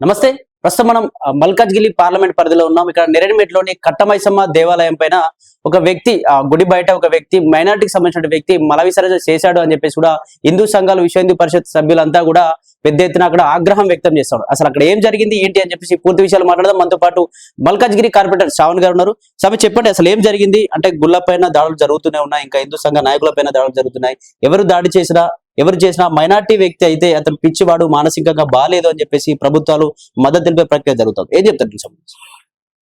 నమస్తే. ప్రస్తుతం మనం మల్కాజ్గిరి పార్లమెంట్ పరిధిలో ఉన్నాం. ఇక్కడ నెరడిమెట్లోని కట్టమైసమ్మ దేవాలయం పైన ఒక వ్యక్తి ఆ గుడి బయట ఒక వ్యక్తి మైనార్టీకి సంబంధించిన వ్యక్తి మల విసర్జన చేశాడు అని చెప్పేసి కూడా హిందూ సంఘాలు విశ్వ హిందూ పరిషత్ సభ్యులంతా కూడా పెద్ద ఎత్తున అక్కడ ఆగ్రహం వ్యక్తం చేస్తాడు అసలు అక్కడ ఏం జరిగింది ఏంటి అని చెప్పేసి పూర్తి విషయాలు మాట్లాడదాం. మనతో పాటు మల్కాజ్గిరి కార్పొరేటర్ శ్రావణ్ గారు ఉన్నారు. సభ చెప్పండి అసలు ఏం జరిగింది? అంటే గుళ్ళ పైన దాడులు జరుగుతూనే ఉన్నాయి ఇంకా హిందూ సంఘ నాయకుల పైన దాడులు జరుగుతున్నాయి. ఎవరు దాడి చేసినా ఎవరు చేసినా మైనార్టీ వ్యక్తి అయితే అతను పిచ్చివాడు మానసికంగా బాగాలేదు అని చెప్పేసి ప్రభుత్వాలు మద్దతు తెలిపే ప్రక్రియ జరుగుతుంది. ఏం చెప్తారు సంబంధించి?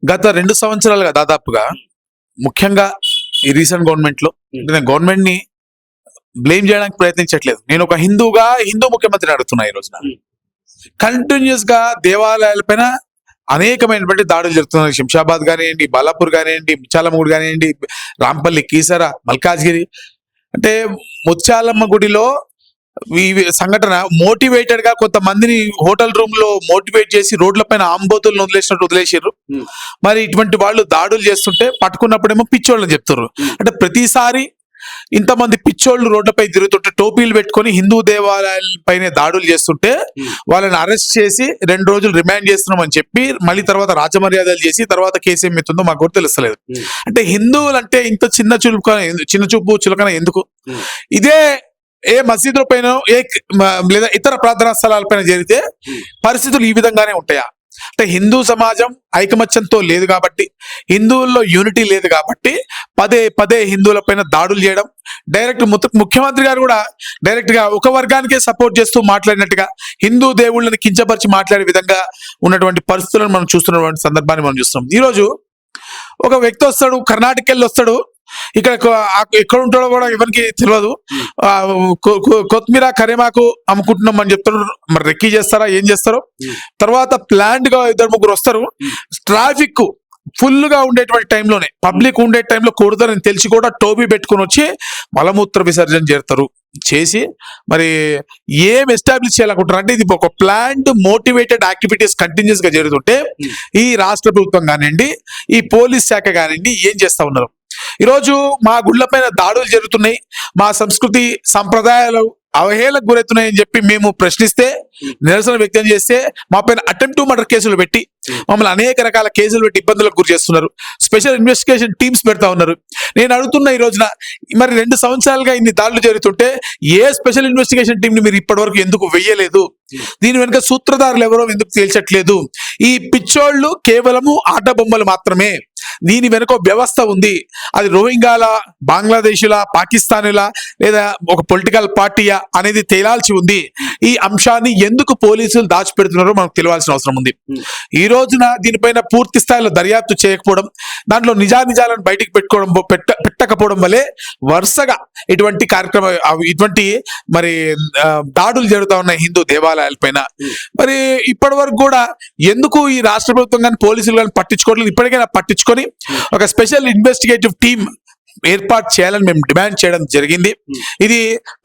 గత రెండు సంవత్సరాలుగా దాదాపుగా ముఖ్యంగా ఈ రీసెంట్ గవర్నమెంట్లో నేను గవర్నమెంట్ని బ్లేమ్ చేయడానికి ప్రయత్నించట్లేదు. నేను ఒక హిందూగా హిందూ ముఖ్యమంత్రిని అడుగుతున్నా ఈ రోజున. కంటిన్యూస్గా దేవాలయాలపైన అనేకమైనటువంటి దాడులు జరుగుతున్నాయి. శంషాబాద్ కానివ్వండి బాలాపూర్ కానివ్వండి ముత్యాలమ్మ గుడి కానివ్వండి రాంపల్లి కీసర మల్కాజ్గిరి. అంటే ముత్యాలమ్మ గుడిలో ఈ సంఘటన మోటివేటెడ్గా కొంతమందిని హోటల్ రూమ్లో మోటివేట్ చేసి రోడ్ల పైన ఆంబోతులను వదిలేసినట్టు వదిలేసారు. మరి ఇటువంటి వాళ్ళు దాడులు చేస్తుంటే పట్టుకున్నప్పుడేమో పిచ్చోళ్ళని చెప్తారు. అంటే ప్రతిసారి ఇంతమంది పిచ్చోళ్ళు రోడ్లపై తిరుగుతుంటే టోపీలు పెట్టుకొని హిందూ దేవాలయాల పైన దాడులు చేస్తుంటే. వాళ్ళని అరెస్ట్ చేసి రెండు రోజులు రిమాండ్ చేస్తున్నాం అని చెప్పి మళ్ళీ తర్వాత రాజమర్యాదలు చేసి తర్వాత కేసు ఏం ఎత్తుందో మాకు కూడా తెలుస్తలేదు. అంటే హిందువులు అంటే ఇంత చిన్న చులుక చిన్న చూపు చులకన ఎందుకు. ఇదే ఏ మసీదుల పైన ఏ లేదా ఇతర ప్రార్థనా స్థలాలపైన జరిగితే పరిస్థితులు ఈ విధంగానే ఉంటాయా? అంటే హిందూ సమాజం ఐకమత్యంతో లేదు కాబట్టి హిందువుల్లో యూనిటీ లేదు కాబట్టి పదే పదే హిందువుల పైన దాడులు చేయడం డైరెక్ట్ ముఖ్యమంత్రి గారు కూడా డైరెక్ట్గా ఒక వర్గానికే సపోర్ట్ చేస్తూ మాట్లాడినట్టుగా హిందూ దేవుళ్ళని కించపరిచి మాట్లాడే విధంగా ఉన్నటువంటి పరిస్థితులను మనం చూస్తున్నటువంటి సందర్భాన్ని మనం చూస్తున్నాం. ఈరోజు ఒక వ్యక్తి వస్తాడు కర్ణాటక వెళ్ళి వస్తాడు ఇక్కడ ఎక్కడ ఉంటాడో కూడా ఎవరికి తెలియదు కొత్తిమీర కరేమాకు అమ్ముకుంటున్నాం అని చెప్తారు. మరి రెక్కీ చేస్తారా ఏం చేస్తారో. తర్వాత ప్లాంట్గా ఇద్దరు ముగ్గురు వస్తారు. ట్రాఫిక్ ఫుల్గా ఉండేటువంటి టైంలోనే పబ్లిక్ ఉండే టైంలో కొడతారని తెలిసి కూడా టోపీ పెట్టుకొని వచ్చి మలమూత్ర విసర్జన చేస్తారు. చేసి మరి ఏం ఎస్టాబ్లిష్ చేయాలనుకుంటారు అంటే ఇది ఒక ప్లాంట్ మోటివేటెడ్ యాక్టివిటీస్ కంటిన్యూస్గా జరుగుతుంటే. ఈ రాష్ట్ర ప్రభుత్వం కానివ్వండి ఈ పోలీస్ శాఖ కానివ్వండి ఏం చేస్తా ఉన్నారు? ఈరోజు మా గుళ్ళ పైన దాడులు జరుగుతున్నాయి. మా సంస్కృతి సంప్రదాయాలు అవహేళకు గురవుతున్నాయని చెప్పి మేము ప్రశ్నిస్తే నిరసన వ్యక్తం చేస్తే మా పైన అటెంప్ట్ మర్డర్ కేసులు పెట్టి మమ్మల్ని అనేక రకాల కేసులు పెట్టి ఇబ్బందులకు గురి చేస్తున్నారు. స్పెషల్ ఇన్వెస్టిగేషన్ టీమ్స్ పెడతా ఉన్నారు. నేను అడుగుతున్న ఈ రోజున మరి రెండు సంవత్సరాలుగా ఇన్ని దాడులు జరుగుతుంటే ఏ స్పెషల్ ఇన్వెస్టిగేషన్ టీంని మీరు ఇప్పటివరకు ఎందుకు వెయ్యలేదు? దీని వెనుక సూత్రధారులు ఎవరో ఎందుకు తేల్చట్లేదు? ఈ పిచ్చోళ్ళు కేవలము ఆట బొమ్మలు మాత్రమే. దీని వెనుక వ్యవస్థ ఉంది. అది రోహింగాల బంగ్లాదేశీల పాకిస్తానీల లేదా ఒక పొలిటికల్ పార్టీయా అనేది తేలాల్సి ఉంది. ఈ అంశాన్ని ఎందుకు పోలీసులు దాచిపెడుతున్నారో మనకు తెలియాల్సిన అవసరం ఉంది. ఈ రోజున దీనిపైన పూర్తి స్థాయిలో దర్యాప్తు చేయకపోవడం దాంట్లో నిజానిజాలను బయటికి పెట్టుకోవడం పెట్ట పెట్టకపోవడం వల్లే వరుసగా ఇటువంటి కార్యక్రమం ఇటువంటి మరి దాడులు జరుగుతా ఉన్నాయి హిందూ దేవాలయాలపైన మరి ఇప్పటి వరకు కూడా ఎందుకు ఈ రాష్ట్ర ప్రభుత్వం కానీ పోలీసులు కానీ పట్టించుకోవట్లేదు? ఇప్పటికైనా పట్టించుకొని ఒక స్పెషల్ ఇన్వెస్టిగేటివ్ టీమ్ ఏర్పాటు చేయాలని మేము డిమాండ్ చేయడం జరిగింది. ఇది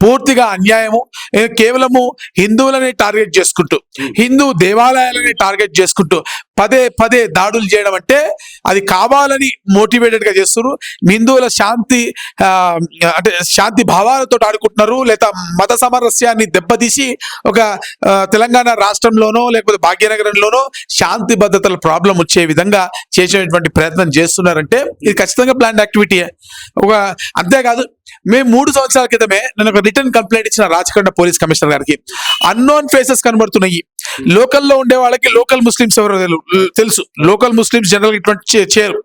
పూర్తిగా అన్యాయము. కేవలము హిందువులని టార్గెట్ చేసుకుంటూ హిందూ దేవాలయాలని టార్గెట్ చేసుకుంటూ పదే పదే దాడులు చేయడం అంటే అది కావాలని మోటివేటెడ్గా చేస్తున్నారు. హిందువుల శాంతి అంటే శాంతి భావాలతో ఆడుకుంటున్నారు లేదా మత సామరస్యాన్ని దెబ్బతీసి ఒక తెలంగాణ రాష్ట్రంలోనో లేకపోతే భాగ్యనగరంలోనో శాంతి భద్రతల ప్రాబ్లం వచ్చే విధంగా చేసేటువంటి ప్రయత్నం చేస్తున్నారంటే ఇది ఖచ్చితంగా ప్లాన్ యాక్టివిటీ ఒక అంతేకాదు మేము మూడు సంవత్సరాల క్రితమే నేను ఒక రిటర్న్ కంప్లైంట్ ఇచ్చిన రాచకొండ పోలీస్ కమిషనర్ గారికి. అన్నోన్ ఫేసెస్ కనబడుతున్నాయి. లోకల్లో ఉండే వాళ్ళకి లోకల్ ముస్లిమ్స్ ఎవరో తెలుసు. లోకల్ ముస్లిమ్స్ జనరల్ ఇటువంటి చే- చేయరు.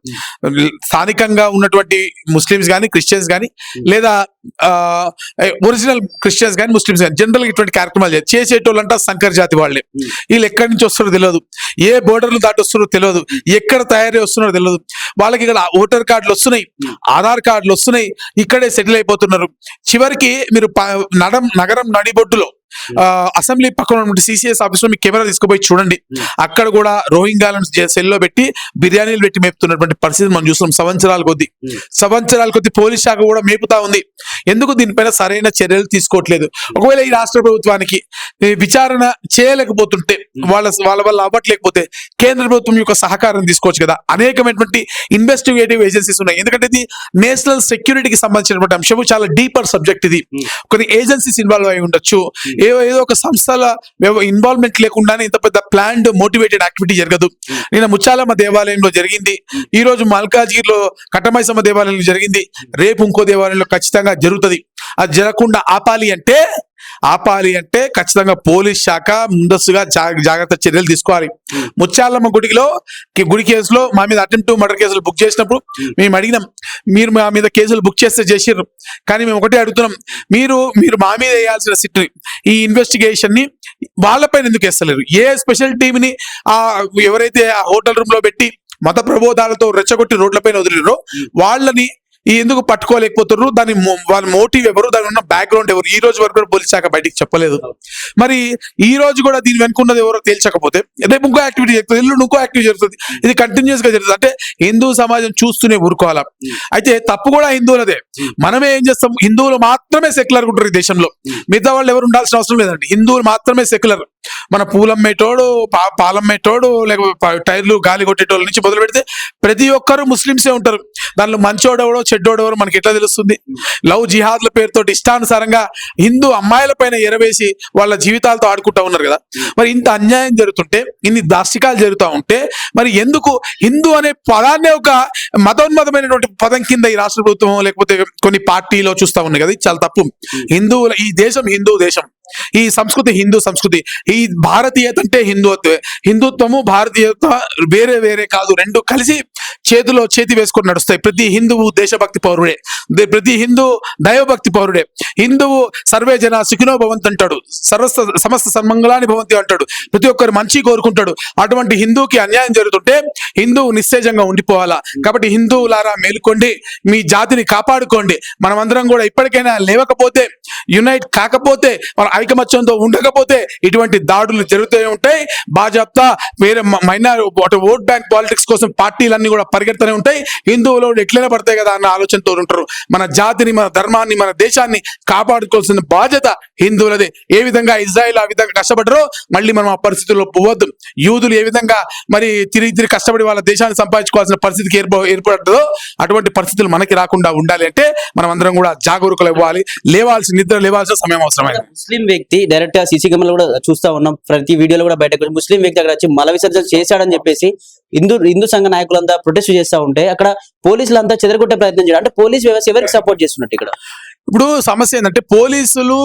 స్థానికంగా ఉన్నటువంటి ముస్లిమ్స్ కానీ క్రిస్టియన్స్ కానీ లేదా ఒరిజినల్ క్రిస్టియన్స్ కానీ ముస్లిమ్స్ కానీ జనరల్ ఇటువంటి కార్యక్రమాలు చేసేటోళ్ళంట సంకర్ జాతి వాళ్ళే. వీళ్ళు ఎక్కడి నుంచి వస్తారో తెలియదు ఏ బోర్డర్లు దాటి వస్తారో తెలియదు ఎక్కడ తయారీ వస్తున్నారో తెలియదు వాళ్ళకి ఇక్కడ ఓటర్ కార్డులు వస్తున్నాయి. ఆధార్ కార్డులు వస్తున్నాయి. ఇక్కడే సెటిల్ అయిపోతున్నారు. చివరికి మీరు నడం నగరం నడిబొడ్డులో అసెంబ్లీ పక్కన ఉన్నటువంటి సిసిఎస్ ఆఫీస్లో మీకు కెమెరా తీసుకుపోయి చూడండి. అక్కడ కూడా రోహింగాలను జే- సెల్లో పెట్టి బిర్యానీలు పెట్టి మేపుతున్నటువంటి పరిస్థితి మనం చూస్తున్నాం సంవత్సరాల కొద్ది. సంవత్సరాల కొద్ది పోలీస్ శాఖ కూడా మేపుతా ఉంది. ఎందుకు దీనిపైన సరైన చర్యలు తీసుకోవట్లేదు? ఒకవేళ ఈ రాష్ట్ర ప్రభుత్వానికి విచారణ చేయలేకపోతుంటే వాళ్ళ వాళ్ళ వల్ల అవ్వట్లేకపోతే కేంద్ర ప్రభుత్వం యొక్క సహకారం తీసుకోవచ్చు కదా? అనేకమైనటువంటి ఇన్వెస్టిగేటివ్ ఏజెన్సీస్ ఉన్నాయి. ఎందుకంటే ఇది నేషనల్ సెక్యూరిటీకి సంబంధించినటువంటి అంశము. చాలా డీపర్ సబ్జెక్ట్ ఇది. కొన్ని ఏజెన్సీస్ ఇన్వాల్వ్ అయి ఉండొచ్చు. ఏదో ఏదో ఒక సంస్థల ఇన్వాల్వ్మెంట్ లేకుండానే ఇంత పెద్ద ప్లాన్డ్ మోటివేటెడ్ యాక్టివిటీ జరగదు. నిన్న ముచ్చాలమ్మ దేవాలయంలో జరిగింది. ఈ రోజు మల్కాజ్గిరిలో కట్టమైసమ్మ దేవాలయంలో జరిగింది. రేపు ఇంకో దేవాలయంలో ఖచ్చితంగా జరుగుతుంది. అది జరగకుండా ఆపాలి అంటే ఆపాలి అంటే ఖచ్చితంగా పోలీస్ శాఖ ముందస్తుగా జాగ్రత్త చర్యలు తీసుకోవాలి. ముత్యాలమ్మ గుడిలో గుడి కేసులో మా మీద అటెంప్ట్ మర్డర్ కేసులు బుక్ చేసినప్పుడు మేము అడిగినాం మీరు మా మీద కేసులు బుక్ చేస్తే చేసిర్రు. కానీ మేము ఒకటే అడుగుతున్నాం మీరు మీరు మా మీద వేయాల్సిన సిట్ని ఈ ఇన్వెస్టిగేషన్ని వాళ్ళపైన ఎందుకు వేస్తలేరు? ఏ స్పెషల్ టీంని ఆ ఎవరైతే ఆ హోటల్ రూమ్లో పెట్టి మత ప్రబోధాలతో రెచ్చగొట్టి రోడ్లపైన వదిలిరో వాళ్ళని ఎందుకు పట్టుకోలేకపోతున్నారు దాని వాళ్ళ మోటివ్ ఎవరు? దాని ఉన్న బ్యాక్గ్రౌండ్ ఎవరు? ఈ రోజు వరకు కూడా పోలీస్ శాఖ బయటికి చెప్పలేదు. మరి ఈ రోజు కూడా దీని వెనుకున్నది ఎవరో తేల్చకపోతే రేపు ఇంకో యాక్టివిటీ జరుగుతుంది. ఎల్లుండి ఇంకో యాక్టివిటీ జరుగుతుంది. ఇది కంటిన్యూస్గా జరుగుతుంది. అంటే హిందూ సమాజం చూస్తూనే ఊరుకోవాలా? అయితే తప్పు కూడా హిందువులదే. మనమే ఏం చేస్తాం? హిందువులు మాత్రమే సెక్యులర్ ఉంటారు ఈ దేశంలో. మిగతా వాళ్ళు ఎవరు ఉండాల్సిన అవసరం లేదండి. హిందువులు మాత్రమే సెక్యులర్. మన పూలమ్మేటోడు పా పాలమ్మేటోడు లేకపోతే టైర్లు గాలి కొట్టేటోళ్ళ నుంచి మొదలు పెడితే ప్రతి ఒక్కరు ముస్లింసే ఉంటారు. దానిలో మంచోడెవడో చెడ్డోడెవరో మనకి ఎట్లా తెలుస్తుంది? లవ్ జిహాద్ల పేరుతో ఇష్టానుసారంగా హిందూ అమ్మాయిల పైన ఎరవేసి వాళ్ళ జీవితాలతో ఆడుకుంటా ఉన్నారు కదా. మరి ఇంత అన్యాయం జరుగుతుంటే ఇన్ని దాష్టికాలు జరుగుతూ ఉంటే మరి ఎందుకు హిందూ అనే పదాన్నే ఒక మతోన్మతమైనటువంటి పదం కింద ఈ రాష్ట్ర ప్రభుత్వం లేకపోతే కొన్ని పార్టీలో చూస్తా ఉన్నాయి కదా ఇది చాలా తప్పు. హిందువుల ఈ దేశం హిందూ దేశం. ఈ సంస్కృతి హిందూ సంస్కృతి. ఈ భారతీయత అంటే హిందుత్వే హిందుత్వము భారతీయత వేరే వేరే కాదు. రెండు కలిసి చేతిలో చేతి వేసుకొని నడుస్తాయి. ప్రతి హిందువు దేశభక్తి పౌరుడే. ప్రతి హిందూ దైవభక్తి పౌరుడే. హిందువు సర్వే జన సుఖినో భవంత్ అంటాడు. సర్వస్త సమస్త సన్మంగళాన్ని భవంతి అంటాడు. ప్రతి ఒక్కరు మంచి కోరుకుంటాడు. అటువంటి హిందూకి అన్యాయం జరుగుతుంటే హిందువు నిశ్చేజంగా ఉండిపోవాలా? కాబట్టి హిందువులారా మేలుకోండి. మీ జాతిని కాపాడుకోండి. మనమందరం కూడా ఇప్పటికైనా లేవకపోతే యునైట్ కాకపోతే మన ఐకమత్యంతో ఉండకపోతే ఇటువంటి దాడులు జరుగుతూ ఉంటాయి. బాజాప్తా వేరే మైనార్ ఓట్ బ్యాంక్ పాలిటిక్స్ కోసం పార్టీలన్నీ కూడా పరిగెడుతూనే ఉంటాయి. హిందువులు ఎట్లనే పడతాయి కదా అన్న ఆలోచనతో ఉంటారు. మన జాతిని మన ధర్మాన్ని మన దేశాన్ని కాపాడుకోవాల్సిన బాధ్యత హిందువులదే. ఏ విధంగా ఇజ్రాయిల్ ఆ విధంగా కష్టపడరో మళ్ళీ మనం ఆ పరిస్థితుల్లో పోవద్దు. యూదులు ఏ విధంగా మరి తిరిగి తిరిగి కష్టపడి వాళ్ళ దేశాన్ని సంపాదించుకోవాల్సిన పరిస్థితికి ఏర్ప ఏర్పడుతుందో అటువంటి పరిస్థితులు మనకి రాకుండా ఉండాలి అంటే మనం అందరం కూడా జాగరూకలు ఇవ్వాలి లేవాల్సిన నిద్ర లేవాల్సిన సమయం అవసరమైంది. ముస్లిం వ్యక్తి డైరెక్ట్గా సీసీ కెమెరాలో కూడా చూస్తా ఉన్నాం. ప్రతి వీడియోలో కూడా బయటకు ముస్లిం వ్యక్తి అక్కడ వచ్చి మల విసర్జన చేశాడని చెప్పేసి హిందూ హిందూ సంఘ నాయకులంతా ప్రొటెస్ట్ చేస్తా ఉంటే అక్కడ పోలీసులు అంతా చెదరగొట్టే ప్రయత్నం చేయడం అంటే పోలీస్ వ్యవస్థ ఎవరికి సపోర్ట్ చేస్తున్నట్టు ఇక్కడ? ఇప్పుడు సమస్య ఏంటంటే పోలీసులు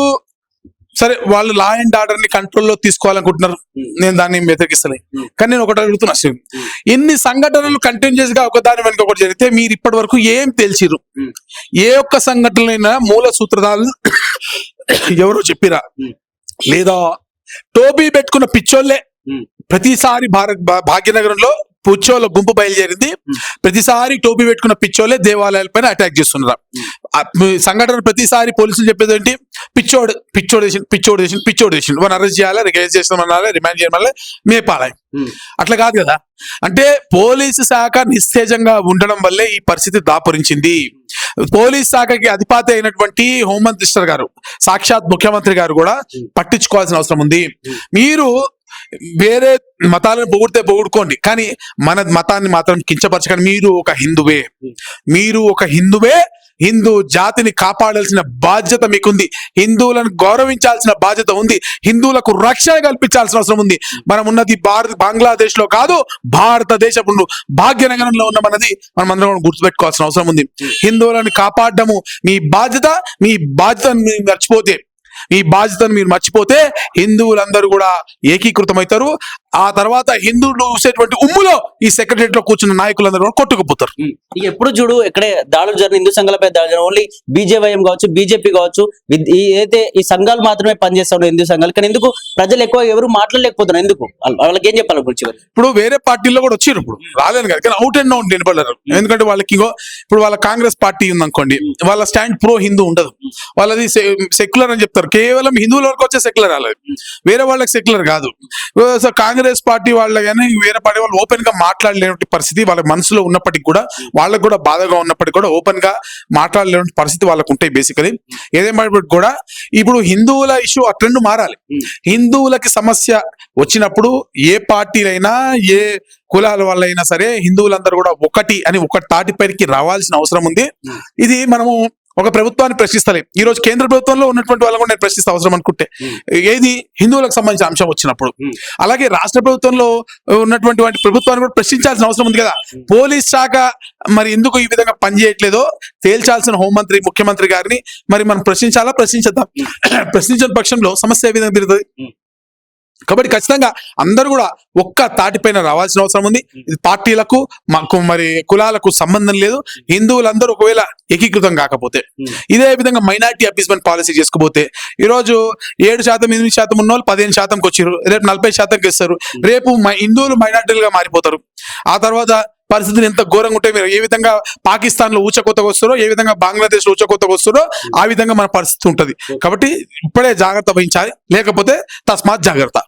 సరే వాళ్ళు లా అండ్ ఆర్డర్ని కంట్రోల్లో తీసుకోవాలనుకుంటున్నారు. నేను దాన్ని వ్యతిరేకిస్తలే. కానీ నేను ఒకటి అడుగుతున్నా శివ్. ఎన్ని సంఘటనలు కంటిన్యూస్గా ఒక దాని వెనుక ఒకటి జరిగితే మీరు ఇప్పటి వరకు ఏం తెలిసిరు. ఏ ఒక్క సంఘటనలైనా మూల సూత్రధారులు ఎవరో చెప్పిరా. లేదా టోపీ పెట్టుకున్న పిచ్చోళ్ళే Hmm. ప్రతిసారి భారత్ భాగ్యనగరంలో పిచ్చోళ్ళ గుంపు బయలుదేరింది. ప్రతిసారి టోపీ పెట్టుకున్న పిచ్చోళ్ళే దేవాలయాల పైన అటాక్ చేస్తున్నారు. సంఘటన ప్రతిసారి పోలీసులు చెప్పేది ఏంటి పిచ్చోడు పిచ్చోడు చేసి పిచ్చోడు చేసి పిచ్చోడు చేసి మనం అరెస్ట్ చేయాలి రికైజ్ చేసిన రిమాండ్ చేయమని మేపాలి. అట్లా కాదు కదా. అంటే పోలీసు శాఖ నిస్తేజంగా ఉండడం వల్లే ఈ పరిస్థితి దాపురించింది. పోలీస్ శాఖకి అధిపతి అయినటువంటి హోంమంత్రి గారు సాక్షాత్ ముఖ్యమంత్రి గారు కూడా పట్టించుకోవాల్సిన అవసరం ఉంది. మీరు వేరే మతాలను పొగిడితే పొగుడుకోండి. కానీ మన మతాన్ని మాత్రం కించపరచకండి. మీరు ఒక హిందువే. మీరు ఒక హిందువే. హిందూ జాతిని కాపాడాల్సిన బాధ్యత మీకుంది. హిందువులను గౌరవించాల్సిన బాధ్యత ఉంది. హిందువులకు రక్షణ కల్పించాల్సిన అవసరం ఉంది. మనం ఉన్నది భారత్ బంగ్లాదేశ్లో కాదు భారతదేశపు భాగ్యనగరంలో ఉన్న మనది మనం అందరం గుర్తుపెట్టుకోవాల్సిన అవసరం ఉంది. హిందువులను కాపాడడము మీ బాధ్యత. మీ బాధ్యతను మీరు మర్చిపోతే మీ బాధ్యతను మీరు మర్చిపోతే హిందువులందరూ కూడా ఏకీకృతమవుతారు. ఆ తర్వాత హిందువులు చూసేటువంటి ఉమ్ములో ఈ సెక్రటరియట్లో కూర్చున్న నాయకులందరూ కూడా కొట్టుకుపోతారు. ఎప్పుడు చూడు ఇక్కడే దాడులు జరిగిన హిందూ సంఘాలపై దాడులు జరిగిన ఓన్లీ బీజేవైఎం కావచ్చు బీజేపీ కావచ్చు ఈ ఏదైతే ఈ సంఘాలు మాత్రమే పనిచేస్తా ఉన్నాయి హిందూ సంఘాలు. కానీ ఎందుకు? ప్రజలు ఎక్కువ ఎవరు మాట్లాడలేకపోతున్నారు. ఎందుకు? వాళ్ళ- వాళ్ళకి ఏం చెప్పాలి గురించి ఇప్పుడు వేరే పార్టీల్లో కూడా వచ్చారు ఇప్పుడు. రాలేను కదా. కానీ అవుట్ అండ్ అవుట్ నిలబడరు ఎందుకంటే వాళ్ళకి ఇప్పుడు వాళ్ళ కాంగ్రెస్ పార్టీ ఉందనుకోండి వాళ్ళ స్టాండ్ ప్రో హిందూ ఉండదు. వాళ్ళది సెక్యులర్ అని చెప్తారు. కేవలం హిందువుల వరకు వచ్చే సెక్యులర్ వాళ్ళది వేరే వాళ్ళకి సెక్యులర్ కాదు. సో కాంగ్రెస్ పార్టీ వాళ్ళ కానీ వేరే పార్టీ వాళ్ళు ఓపెన్గా మాట్లాడలేని పరిస్థితి వాళ్ళ మనసులో ఉన్నప్పటికీ కూడా వాళ్ళకు కూడా బాధగా ఉన్నప్పటికీ కూడా ఓపెన్గా మాట్లాడలేని పరిస్థితి వాళ్ళకు ఉంటాయి బేసికలీ ఏదేమైనప్పటికీ కూడా ఇప్పుడు హిందువుల ఇష్యూ ఆ ట్రెండ్ మారాలి. హిందువులకి సమస్య వచ్చినప్పుడు ఏ పార్టీలైనా ఏ కులాల వాళ్ళైనా సరే హిందువులందరూ కూడా ఒకటి అని ఒక తాటిపైకి రావాల్సిన అవసరం ఉంది. ఇది మనము ఒక ప్రభుత్వాన్ని ప్రశ్నిస్తలేం. ఈ రోజు కేంద్ర ప్రభుత్వంలో ఉన్నటువంటి వాళ్ళని కూడా నేను ప్రశ్నిస్తే అవసరం అనుకుంటే. Hmm. ఏది? హిందువులకు సంబంధించిన అంశం వచ్చినప్పుడు. Hmm. అలాగే రాష్ట్ర ప్రభుత్వంలో ఉన్నటువంటి వాటి ప్రభుత్వాన్ని కూడా ప్రశ్నించాల్సిన అవసరం ఉంది కదా. Hmm. పోలీస్ శాఖ మరి ఎందుకు ఈ విధంగా పనిచేయట్లేదో తేల్చాల్సిన హోంమంత్రి ముఖ్యమంత్రి గారిని మరి మనం ప్రశ్నించాలా? ప్రశ్నించద్దాం? ప్రశ్నించిన పక్షంలో సమస్య ఏ విధంగా తిరుగుతుంది. కాబట్టి ఖచ్చితంగా అందరూ కూడా ఒక్క తాటిపైన రావాల్సిన అవసరం ఉంది. ఇది పార్టీలకు మాకు మరి కులాలకు సంబంధం లేదు. హిందువులందరూ ఒకవేళ ఏకీకృతం కాకపోతే. ఇదే విధంగా మైనార్టీ అపీస్మెంట్ పాలసీ చేసుకుపోతే ఈ రోజు ఏడు శాతం ఎనిమిది శాతం ఉన్న వాళ్ళు పదిహేను శాతంకి వచ్చారు. రేపు నలభై శాతంకి ఇస్తారు రేపు హిందువులు మైనార్టీలుగా మారిపోతారు. ఆ తర్వాత పరిస్థితులు ఎంత ఘోరంగా ఉంటాయి మీరు ఏ విధంగా పాకిస్తాన్లో ఊచకోతకు వస్తారో ఏ విధంగా బంగ్లాదేశ్లో ఊచకోతకు వస్తారో ఆ విధంగా మన పరిస్థితి ఉంటుంది. కాబట్టి ఇప్పుడే జాగ్రత్త వహించాలి. లేకపోతే తస్మాత్ జాగ్రత్త.